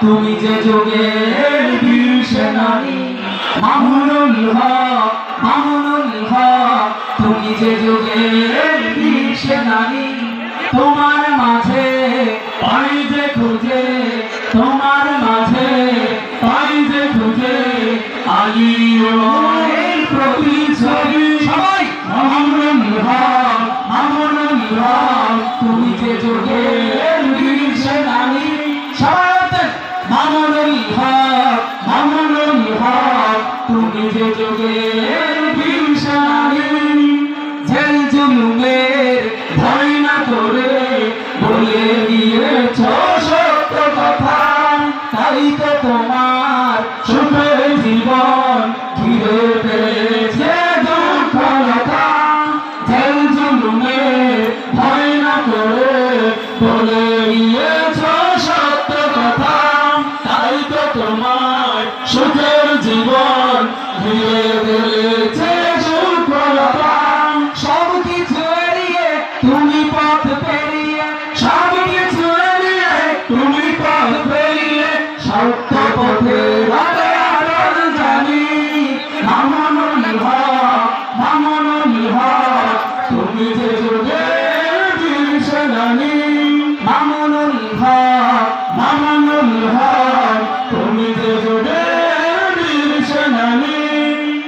তুমি যে যুগের তুমি যে তোমার মাঝে খুঁজে তোমার যুগের বীর সেনানী সবাই বলতেন, মামুনুল হক মামুনুল হক তুমি যে যুগের বীর সেনানী জেল জুলুমের ভয় না করে বলে দিয়েছ সত্য কথা তাই তো তোমার সুখের জীবন ঘিরে ফেলেছে বলে দিয়েছ সত্য কথা, তাই তো তোমার সুখের জীবন ঘিরে ফেলেছে সুখলতা। সব কিছু এড়িয়ে তুমি পথ পেরিয়ে, সব কিছু এড়িয়ে তুমি পথ পেরিয়ে সত্য পথে জানি। মামনুল তুমি যে যুগের